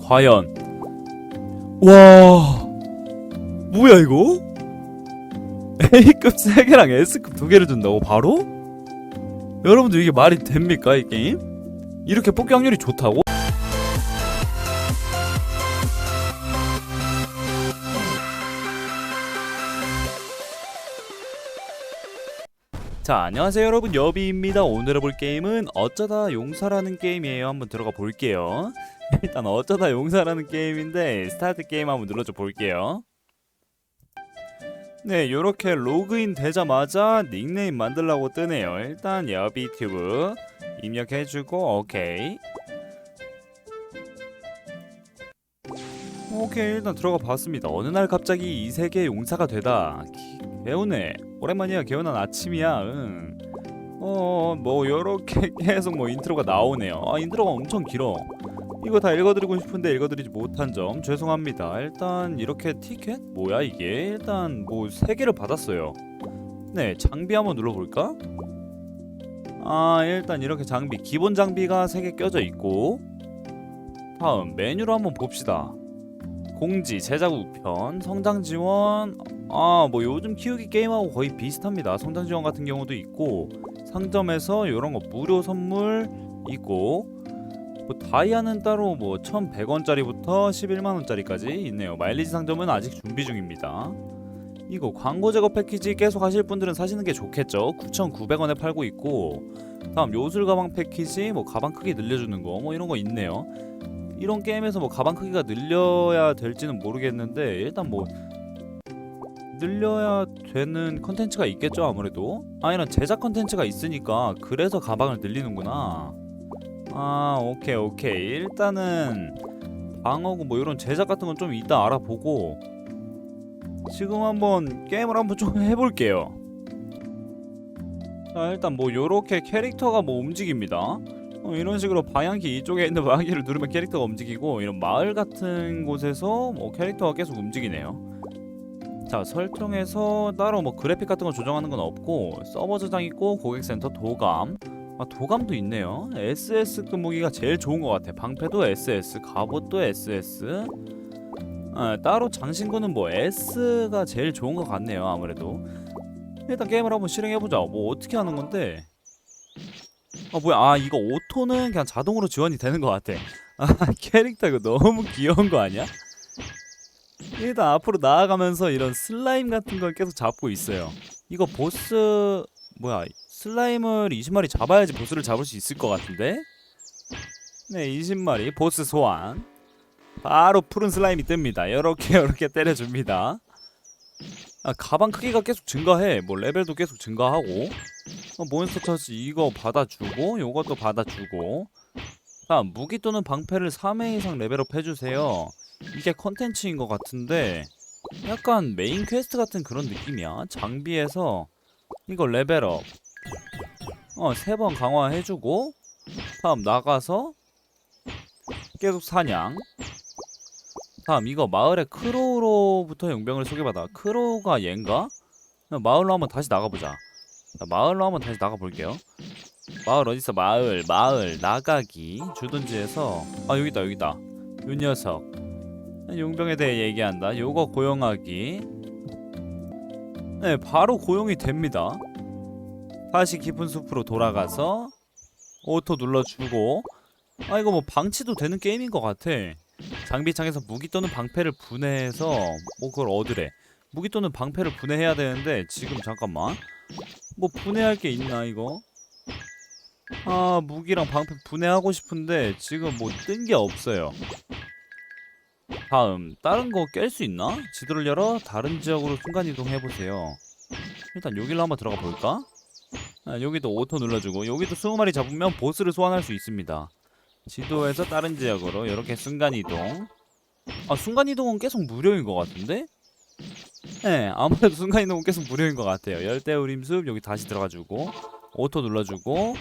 과연 와 뭐야 이거? A급 3개랑 S급 2개를 준다고 바로? 여러분들 이게 말이 됩니까 이 게임? 이렇게 뽑기 확률이 좋다고? 자 안녕하세요 여러분 여비입니다 오늘 해볼 게임은 어쩌다 용사라는 게임이에요 한번 들어가 볼게요 일단 어쩌다 용사라는 게임인데 스타트 게임 한번 눌러줘 볼게요. 네 요렇게 로그인 되자마자 닉네임 만들라고 뜨네요. 일단 여비튜브 입력해주고 오케이. 오케이 일단 들어가 봤습니다. 어느 날 갑자기 이 세계 용사가 되다. 기- 개운해. 오랜만이야 개운한 아침이야. 응. 어뭐 요렇게 계속 뭐 인트로가 나오네요. 아 인트로가 엄청 길어 이거 다 읽어드리고 싶은데 읽어드리지 못한 점 죄송합니다. 일단 이렇게 티켓? 뭐야 이게? 일단 뭐 3개를 받았어요. 네 장비 한번 눌러볼까? 아 일단 이렇게 장비 기본 장비가 3개 껴져 있고 다음 메뉴로 한번 봅시다. 공지 제작 우편 성장 지원. 아 뭐 요즘 키우기 게임하고 거의 비슷합니다. 성장 지원 같은 경우도 있고 상점에서 이런 거 무료 선물 있고 뭐 다이아는 따로 뭐 1,100원짜리부터 11만 원짜리까지 있네요. 마일리지 상점은 아직 준비 중입니다. 이거 광고 제거 패키지 계속 하실 분들은 사시는 게 좋겠죠. 9,900원에 팔고 있고 다음 요술 가방 패키지 뭐 가방 크기 늘려주는 거 뭐 이런 거 있네요. 이런 게임에서 뭐 가방 크기가 늘려야 될지는 모르겠는데 일단 뭐 늘려야 되는 컨텐츠가 있겠죠 아무래도 아 이런 제작 컨텐츠가 있으니까 그래서 가방을 늘리는구나 아 오케이 오케이. 일단은 방어구 뭐 이런 제작 같은 건 좀 이따 알아보고 지금 한번 게임을 한번 좀 해볼게요. 자 일단 뭐 요렇게 캐릭터가 뭐 움직입니다. 어, 이런 식으로 방향키 이쪽에 있는 방향키를 누르면 캐릭터가 움직이고 이런 마을 같은 곳에서 뭐 캐릭터가 계속 움직이네요. 자 설정에서 따로 뭐 그래픽 같은 거 조정하는 건 없고 서버 저장 있고 고객센터 도감 아 도감도 있네요. SS급 무기가 제일 좋은 것 같아. 방패도 SS, 갑옷도 SS. 아, 따로 장신구는 뭐 S가 제일 좋은 것 같네요. 아무래도 일단 게임을 한번 실행해 보자. 뭐 어떻게 하는 건데? 아 뭐야? 아 이거 오토는 그냥 자동으로 지원이 되는 것 같아. 아 캐릭터 이거 너무 귀여운 거 아니야? 일단 앞으로 나아가면서 이런 슬라임 같은 걸 계속 잡고 있어요. 이거 보스 뭐야? 슬라임을 20마리 잡아야지 보스를 잡을 수 있을 것 같은데? 네, 20마리 보스 소환. 바로 푸른 슬라임이 뜹니다. 이렇게 이렇게 때려줍니다. 아, 가방 크기가 계속 증가해. 뭐 레벨도 계속 증가하고. 어, 몬스터 터치 이거 받아주고, 요것도 받아주고. 다음 무기 또는 방패를 3회 이상 레벨업 해주세요. 이게 컨텐츠인 것 같은데 약간 메인 퀘스트 같은 그런 느낌이야. 장비에서 이거 레벨업. 어, 세 번 강화해주고 다음 나가서 계속 사냥. 다음 이거 마을의 크로우로부터 용병을 소개받아. 크로우가 얜가? 마을로 한번 다시 나가보자. 자, 마을로 한번 다시 나가볼게요. 마을 어딨어 마을 마을 나가기. 주둔지에서. 아 여기다 여기다. 요 녀석. 용병에 대해 얘기한다. 요거 고용하기. 네 바로 고용이 됩니다 다시 깊은 숲으로 돌아가서 오토 눌러주고 아 이거 뭐 방치도 되는 게임인 것 같아. 장비창에서 무기 또는 방패를 분해해서 뭐 그걸 얻으래. 무기 또는 방패를 분해해야 되는데 지금 잠깐만. 뭐 분해할 게 있나 이거? 아 무기랑 방패 분해하고 싶은데 지금 뭐 뜬 게 없어요. 다음 다른 거 깰 수 있나? 지도를 열어? 다른 지역으로 순간이동 해보세요. 일단 여기로 한번 들어가 볼까? 아, 여기도 오토 눌러주고 여기도 20마리 잡으면 보스를 소환할 수 있습니다. 지도에서 다른 지역으로 이렇게 순간이동. 아 순간이동은 계속 무료인 것 같은데? 네 아무래도 순간이동은 계속 무료인 것 같아요. 열대우림숲 여기 다시 들어가주고 오토 눌러주고.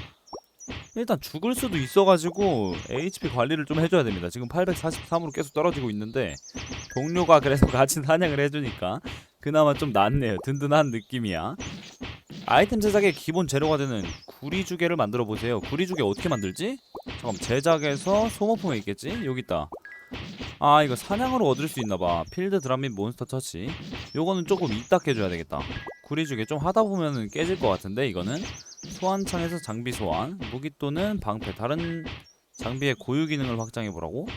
일단 죽을 수도 있어가지고 HP 관리를 좀 해줘야 됩니다. 지금 843으로 계속 떨어지고 있는데 동료가 그래서 같이 사냥을 해주니까 그나마 좀 낫네요. 든든한 느낌이야 아이템 제작의 기본 재료가 되는 구리주개를 만들어 보세요. 구리주개 어떻게 만들지? 잠깐 제작에서 소모품에 있겠지? 여기 있다. 아 이거 사냥으로 얻을 수 있나봐. 필드 드랍 및 몬스터 처치. 요거는 조금 이따 깨줘야 되겠다. 구리주게 좀 하다 보면은 깨질 것 같은데 이거는? 소환창에서 장비 소환 무기 또는 방패. 다른 장비의 고유 기능을 확장해 보라고?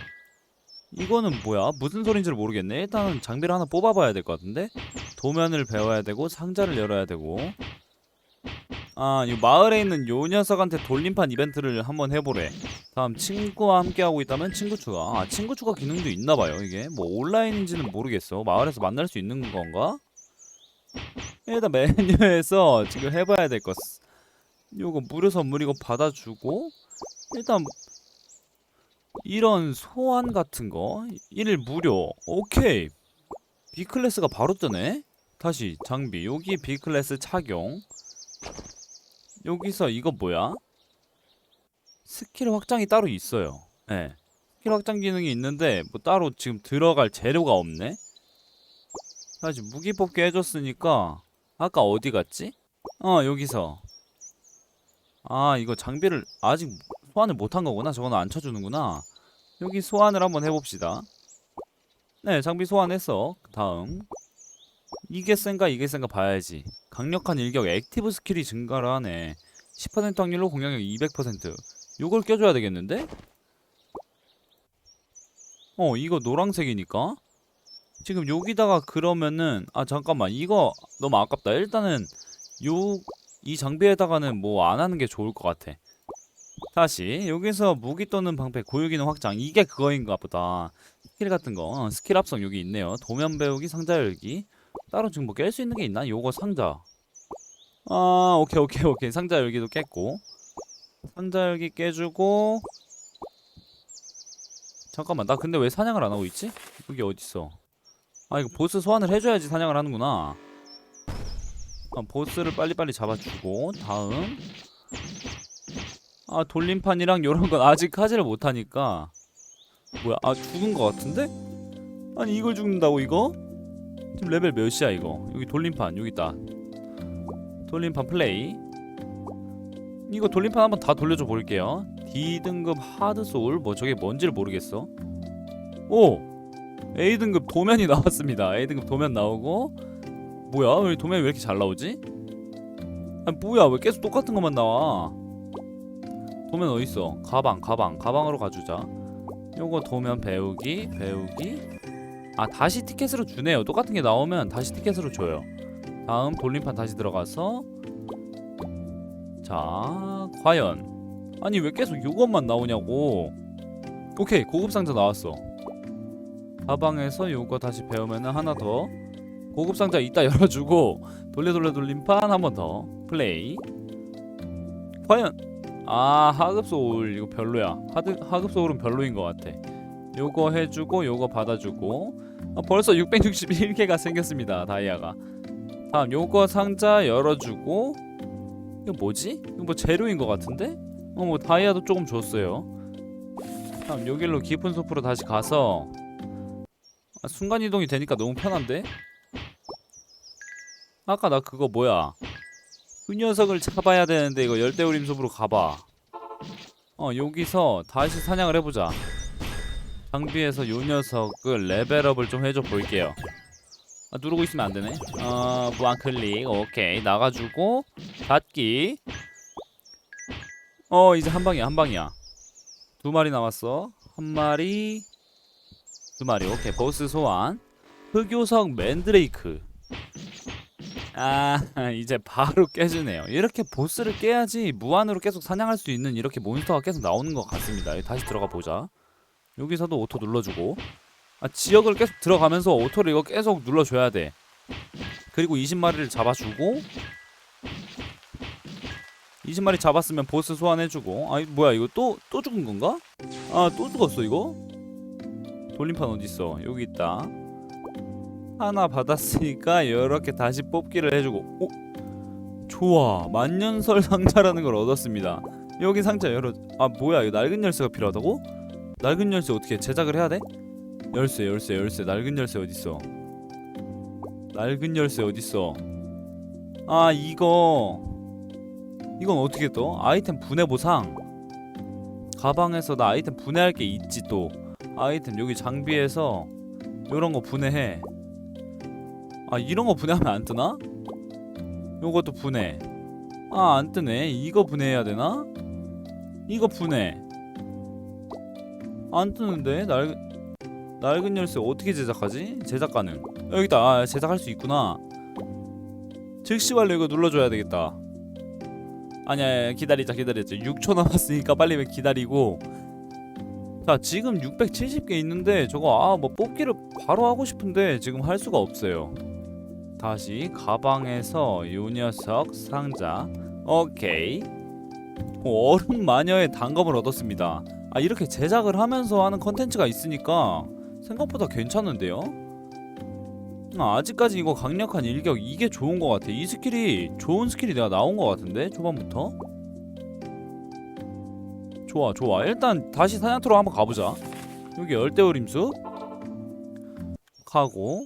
이거는 뭐야? 무슨 소린지를 모르겠네. 일단은 장비를 하나 뽑아봐야 될 것 같은데? 도면을 배워야 되고 상자를 열어야 되고 아, 이 마을에 있는 요 녀석한테 돌림판 이벤트를 한번 해보래. 다음 친구와 함께하고 있다면 친구 추가. 아, 친구 추가 기능도 있나봐요. 이게 뭐 온라인인지는 모르겠어. 마을에서 만날 수 있는 건가? 일단 메뉴에서 지금 해봐야 될 것. 요거 무료 선물 이거 받아주고 일단 이런 소환 같은 거 1일 무료. 오케이. B 클래스가 바로 뜨네. 다시 장비 여기 B 클래스 착용. 여기서 이거 뭐야? 스킬 확장이 따로 있어요. 예. 네. 스킬 확장 기능이 있는데 뭐 따로 지금 들어갈 재료가 없네. 다시 무기 뽑기 해줬으니까 아까 어디 갔지? 어 여기서 아 이거 장비를 아직 소환을 못한 거구나. 저거는 안 쳐주는구나. 여기 소환을 한번 해봅시다. 네 장비 소환했어. 다음 이게 센가 이게 센가 봐야지. 강력한 일격 액티브 스킬이 증가를 하네. 10% 확률로 공격력 200%. 요걸 껴줘야 되겠는데? 어, 이거 노란색이니까. 지금 여기다가 그러면은 아 잠깐만 이거 너무 아깝다. 일단은 요 이 장비에다가는 뭐 안 하는 게 좋을 것 같아. 다시 여기서 무기 또는 방패 고유 기능 확장 이게 그거인가 보다. 스킬 같은 거 어, 스킬 합성 여기 있네요. 도면 배우기 상자 열기 따로 지금 뭐 깰 수 있는 게 있나? 요거 상자. 아 오케이 오케이 오케이 상자 열기도 깼고 상자 열기 깨주고 잠깐만 나 근데 왜 사냥을 안 하고 있지? 여기 어딨어 아 이거 보스 소환을 해줘야지 사냥을 하는구나 아, 보스를 빨리빨리 잡아주고 다음 아 돌림판이랑 요런 건 아직 하지를 못하니까 뭐야 아 죽은 거 같은데? 아니 이걸 죽는다고 이거? 지금 레벨 몇이야 이거? 여기 돌림판 여기 있다. 돌림판 플레이. 이거 돌림판 한번 다 돌려줘 볼게요. D등급 하드소울? 뭐 저게 뭔지를 모르겠어. 오! A등급 도면이 나왔습니다. A등급 도면 나오고. 뭐야? 왜 도면이 왜 이렇게 잘 나오지? 아 뭐야? 왜 계속 똑같은 것만 나와? 도면 어딨어? 가방 가방. 가방으로 가주자. 요거 도면 배우기 배우기 아 다시 티켓으로 주네요. 똑같은 게 나오면 다시 티켓으로 줘요. 다음 돌림판 다시 들어가서. 자 과연. 아니 왜 계속 요것만 나오냐고. 오케이 고급 상자 나왔어. 가방에서 요거 다시 배우면은 하나 더. 고급 상자 이따 열어주고 돌려 돌려 돌림판 한 번 더. 플레이. 과연. 아 하급 소울. 이거 별로야. 하드, 하급 소울은 별로인 것 같아. 요거 해주고 요거 받아주고 아, 벌써 661개가 생겼습니다 다이아가 다음 요거 상자 열어주고 이거 뭐지? 이거 뭐 재료인 것 같은데? 어 뭐 다이아도 조금 줬어요 다음 요 길로 깊은 숲으로 다시 가서 아, 순간이동이 되니까 너무 편한데? 아까 나 그거 뭐야 그 녀석을 잡아야 되는데 이거 열대우림 숲으로 가봐 어 여기서 다시 사냥을 해보자 장비에서 요 녀석을 레벨업을 좀 해줘 볼게요 아, 누르고 있으면 안 되네. 어, 무한 클릭. 오케이. 나가주고 닫기. 어, 이제 한 방이야. 한 방이야. 두 마리 남았어. 한 마리. 두 마리. 오케이. 보스 소환. 흑요석 맨드레이크. 아, 이제 바로 깨지네요. 이렇게 보스를 깨야지 무한으로 계속 사냥할 수 있는 이렇게 몬스터가 계속 나오는 것 같습니다. 다시 들어가 보자. 여기서도 오토 눌러주고. 아, 지역을 계속 들어가면서 오토를 이거 계속 눌러줘야 돼. 그리고 20마리를 잡아주고 20마리 잡았으면 보스 소환해주고 아 뭐야 이거 또 또 죽은 건가? 아 또 죽었어 이거? 돌림판 어딨어 여기 있다 하나 받았으니까 이렇게 다시 뽑기를 해주고 오 좋아 만년설 상자라는 걸 얻었습니다 여기 상자 열어 아 뭐야 이거 낡은 열쇠가 필요하다고? 낡은 열쇠 어떻게 제작을 해야 돼? 열쇠 열쇠 열쇠. 낡은 열쇠 어딨어? 낡은 열쇠 어딨어? 아 이거. 이건 어떻게 떠? 아이템 분해 보상. 가방에서 나 아이템 분해할 게 있지 또. 아이템 여기 장비에서 요런 거 분해해. 아 이런 거 분해하면 안 뜨나? 요것도 분해. 아 안 뜨네. 이거 분해해야 되나? 이거 분해 안 뜨는데? 낡 낡은 열쇠 어떻게 제작하지? 제작 가능 여기다 아, 제작할 수 있구나. 즉시 완료 이거 눌러줘야 되겠다. 아니야 기다리자 기다리자. 6초 남았으니까 빨리 기다리고. 자 지금 670개 있는데 저거 아 뭐 뽑기를 바로 하고 싶은데 지금 할 수가 없어요. 다시 가방에서 요 녀석 상자. 오케이. 오, 얼음 마녀의 단검을 얻었습니다 아 이렇게 제작을 하면서 하는 컨텐츠가 있으니까 생각보다 괜찮은데요? 아, 아직까지 이거 강력한 일격 이게 좋은 것 같아. 이 스킬이 좋은 스킬이 내가 나온 것 같은데 초반부터? 좋아 좋아. 일단 다시 사냥터로 한번 가보자. 여기 열대우림숲 가고.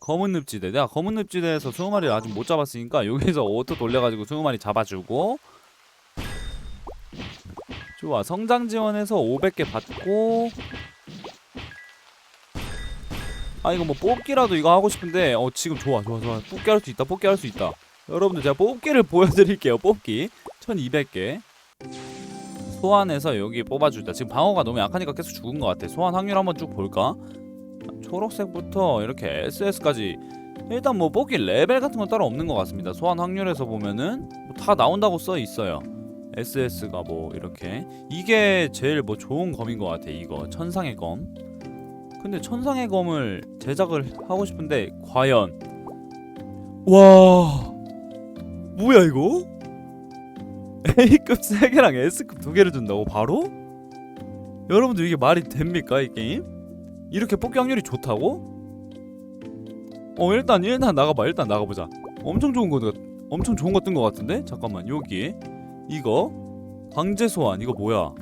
검은 늪지대. 내가 검은 늪지대에서 20마리를 아직 못 잡았으니까 여기서 오토 돌려가지고 20마리 잡아주고 좋아. 성장 지원해서 500개 받고. 아 이거 뭐 뽑기라도 이거 하고 싶은데 어 지금 좋아 좋아 좋아. 뽑기 할 수 있다 뽑기 할 수 있다. 여러분들 제가 뽑기를 보여드릴게요 뽑기. 1200개. 소환해서 여기 뽑아주자 지금 방어가 너무 약하니까 계속 죽은 것 같아. 소환 확률 한번 쭉 볼까? 초록색부터 이렇게 SS까지. 일단 뭐 뽑기 레벨 같은 건 따로 없는 것 같습니다. 소환 확률에서 보면은 뭐 다 나온다고 써 있어요 SS가 뭐 이렇게 이게 제일 뭐 좋은 검인 것 같아 이거 천상의 검 근데 천상의 검을 제작을 하고 싶은데 과연 와 뭐야 이거 A급 3개랑 S급 2개를 준다고 바로? 여러분들 이게 말이 됩니까 이 게임? 이렇게 뽑기 확률이 좋다고? 어 일단 일단 나가봐 일단 나가보자 엄청 좋은 거 엄청 좋은 거 뜬 거 같은데? 잠깐만 여기 이거? 강제 소환 이거 뭐야?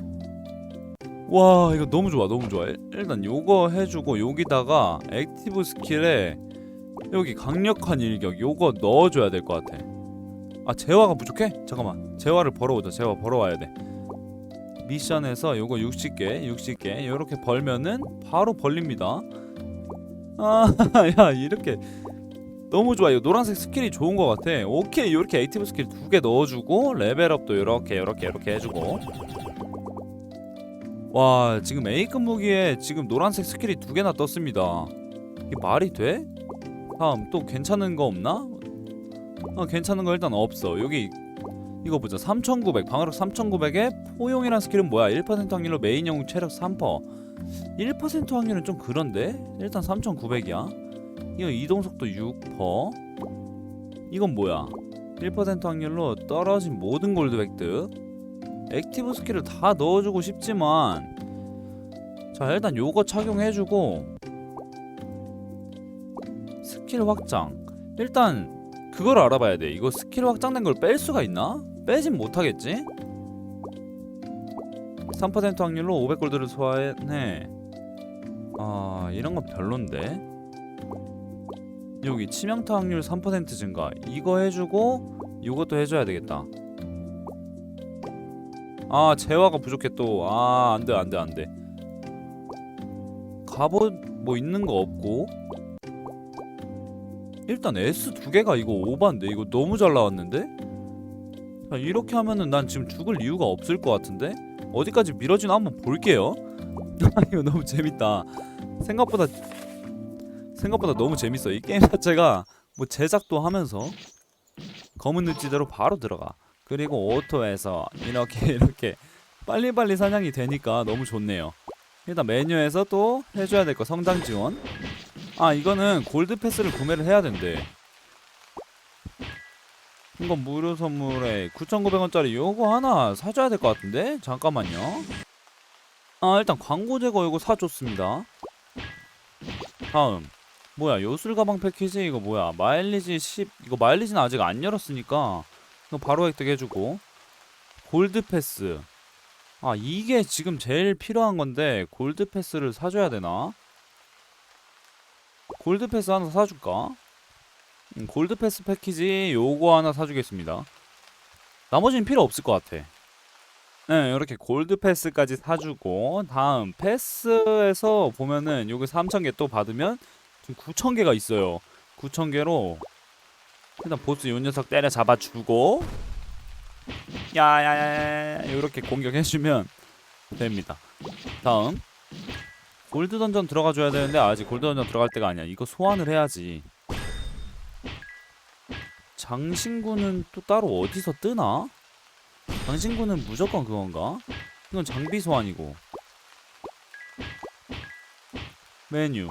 와 이거 너무 좋아 너무 좋아. 일- 일단 요거 해주고 여기다가 액티브 스킬에 여기 강력한 일격 요거 넣어줘야 될 것 같아. 아 재화가 부족해? 잠깐만. 재화를 벌어오자. 재화 벌어와야 돼. 미션에서 요거 60개 60개 요렇게 벌면은 바로 벌립니다. 아야 이렇게 너무 좋아 이거 노란색 스킬이 좋은 것 같아. 오케이 이렇게 액티브 스킬 두 개 넣어주고 레벨업도 이렇게 이렇게 이렇게 해주고. 와 지금 A급 무기에 지금 노란색 스킬이 두 개나 떴습니다. 이게 말이 돼? 다음 또 괜찮은 거 없나? 어 괜찮은 거 일단 없어. 여기 이거 보자. 3900 방어력 3900에 포용이란 스킬은 뭐야? 1% 확률로 메인 영웅 체력 3% 1% 확률은 좀 그런데? 일단 3900이야 이거 이동속도 6% 이건 뭐야? 1% 확률로 떨어진 모든 골드 획득 액티브 스킬을 다 넣어주고 싶지만 자 일단 요거 착용해주고 스킬 확장. 일단 그걸 알아봐야 돼. 이거 스킬 확장된 걸 뺄 수가 있나? 빼진 못하겠지? 3% 확률로 500골드를 소화해. 아 이런 건 별론데 여기 치명타 확률 3% 증가. 이거 해주고 이것도 해줘야 되겠다. 아 재화가 부족해 또 아 안돼 안돼 안돼. 갑옷 뭐 있는 거 없고. 일단 S 두 개가 이거 오반데 이거 너무 잘 나왔는데? 자, 이렇게 하면은 난 지금 죽을 이유가 없을 것 같은데? 어디까지 밀어지나 한번 볼게요. 아, 이거 너무 재밌다. 생각보다 생각보다 너무 재밌어. 이 게임 자체가 뭐 제작도 하면서 검은 늪지대로 바로 들어가. 그리고 오토에서 이렇게 이렇게 빨리빨리 사냥이 되니까 너무 좋네요. 일단 메뉴에서 또 해줘야 될 거 성장 지원. 아 이거는 골드 패스를 구매를 해야 된대. 이건 무료 선물에 9,900원짜리 요거 하나 사줘야 될 것 같은데? 잠깐만요. 아 일단 광고 제거 요거 사줬습니다. 다음 뭐야 요술 가방 패키지? 이거 뭐야? 마일리지 10 이거 마일리지는 아직 안 열었으니까 이거 바로 획득해주고. 골드 패스. 아 이게 지금 제일 필요한 건데 골드 패스를 사줘야 되나? 골드 패스 하나 사줄까? 음, 골드 패스 패키지 요거 하나 사주겠습니다. 나머지는 필요 없을 것 같아. 네, 이렇게 골드 패스까지 사주고 다음 패스에서 보면은 요거 3,000개 또 받으면 지금 9,000개가 있어요. 9,000개로 일단 보스 요 녀석 때려 잡아주고 야야야야 이렇게 공격해주면 됩니다. 다음 골드 던전 들어가 줘야 되는데 아직 골드 던전 들어갈 때가 아니야. 이거 소환을 해야지. 장신구는 또 따로 어디서 뜨나? 장신구는 무조건 그건가? 이건 장비 소환이고 메뉴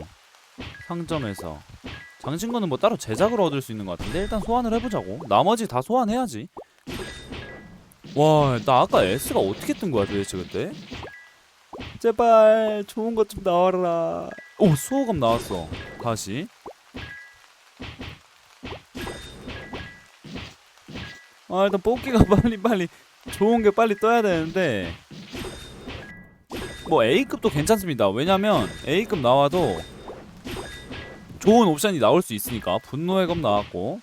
상점에서. 장신구는 뭐 따로 제작으로 얻을 수 있는 것 같은데 일단 소환을 해보자고. 나머지 다 소환해야지. 와 나 아까 S가 어떻게 뜬 거야 도대체 그때? 제발 좋은 것 좀 나와라. 오 수호감 나왔어. 다시. 아 일단 뽑기가 빨리 빨리. 좋은 게 빨리 떠야 되는데. 뭐 A급도 괜찮습니다. 왜냐면 A급 나와도 좋은 옵션이 나올 수 있으니까 분노의 검 나왔고.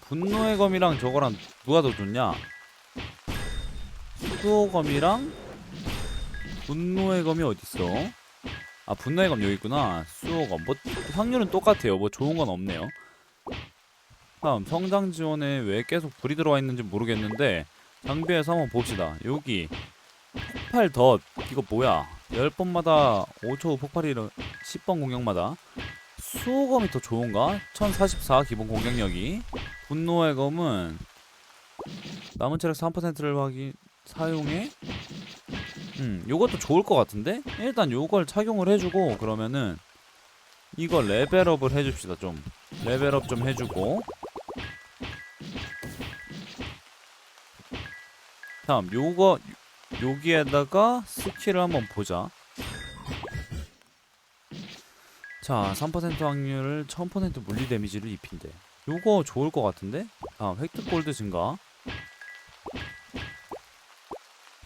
분노의 검이랑 저거랑 누가 더 좋냐? 수호검이랑 분노의 검이 어딨어? 아 분노의 검 여기 있구나. 수호검. 뭐 확률은 똑같아요. 뭐 좋은 건 없네요. 다음 성장 지원에 왜 계속 불이 들어와 있는지 모르겠는데 장비에서 한번 봅시다. 여기 폭발 덧 이거 뭐야? 10번마다 5초 후 폭발이 일어 10번 공격마다 수호검이 더 좋은가? 1044 기본 공격력이. 분노의 검은 남은 체력 3%를 확인 사용해? 음 요것도 좋을 것 같은데? 일단 요걸 착용을 해주고 그러면은 이거 레벨업을 해줍시다 좀. 레벨업 좀 해주고. 다음 요거 여기에다가 스킬을 한번 보자 자 3% 확률을 1000% 물리 데미지를 입힌대. 요거 좋을 것 같은데? 다음 획득 골드 증가.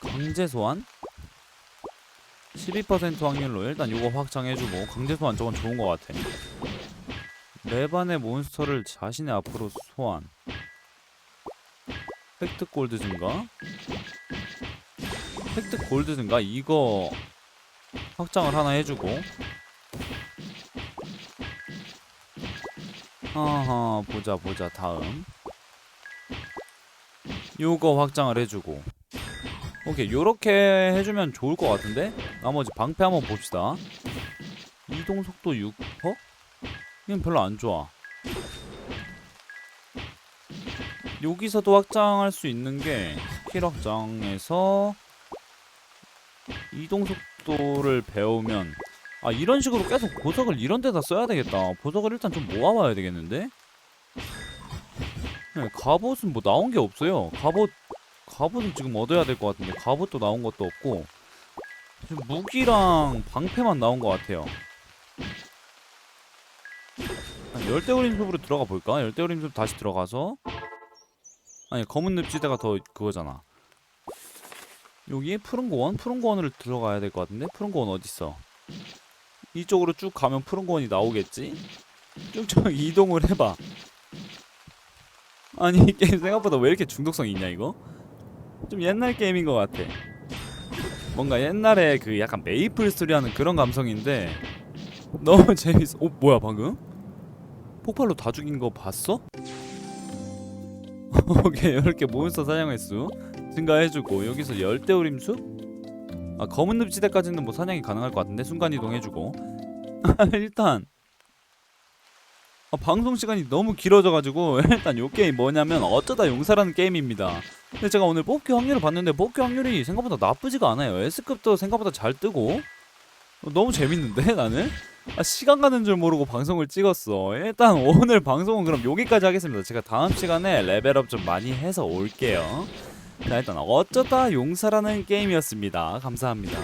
강제 소환. 12% 확률로 일단 요거 확장해주고 강제 소환 저건 좋은 것 같아. 맵안의 몬스터를 자신의 앞으로 소환. 획득 골드 증가. 획득 골드 증가. 이거 확장을 하나 해주고 아하 보자 보자 다음. 요거 확장을 해주고. 오케이 요렇게 해주면 좋을 것 같은데? 나머지 방패 한번 봅시다. 이동 속도 6%? 이건 별로 안 좋아. 여기서도 확장할 수 있는 게 스킬 확장에서 이동 속도를 배우면 아 이런 식으로 계속 보석을 이런 데다 써야 되겠다 보석을 일단 좀 모아와야 되겠는데 네, 갑옷은 뭐 나온 게 없어요 갑옷 갑옷은 지금 얻어야 될 것 같은데 갑옷도 나온 것도 없고 지금 무기랑 방패만 나온 것 같아요 아니, 열대우림 숲으로 들어가 볼까? 열대우림 숲 다시 들어가서 아니 검은 늪지대가 더 그거잖아 여기 푸른 고원? 푸른 고원으로 들어가야 될 것 같은데? 푸른 고원 어딨어? 이쪽으로 쭉 가면 푸른 고원이 나오겠지? 쭉쭉 이동을 해봐 아니 이 게임 생각보다 왜 이렇게 중독성 있냐 이거? 좀 옛날 게임인 것 같아 뭔가 옛날에 그 약간 메이플 스토리 하는 그런 감성인데 너무 재밌어 어 뭐야 방금? 폭발로 다 죽인 거 봤어? 오케이 이렇게 몬스터 사냥 횟수 증가해주고 여기서 열대우림숲? 아 검은 늪지대까지는 뭐 사냥이 가능할 것 같은데 순간 이동 해주고. 일단 아, 방송 시간이 너무 길어져가지고 일단 요 게임 뭐냐면 어쩌다 용사라는 게임입니다. 근데 제가 오늘 뽑기 확률을 봤는데 뽑기 확률이 생각보다 나쁘지가 않아요. S급도 생각보다 잘 뜨고. 어, 너무 재밌는데 나는? 아, 시간 가는 줄 모르고 방송을 찍었어. 일단 오늘 방송은 그럼 여기까지 하겠습니다. 제가 다음 시간에 레벨업 좀 많이 해서 올게요 자 일단 어쩌다 용사라는 게임이었습니다. 감사합니다.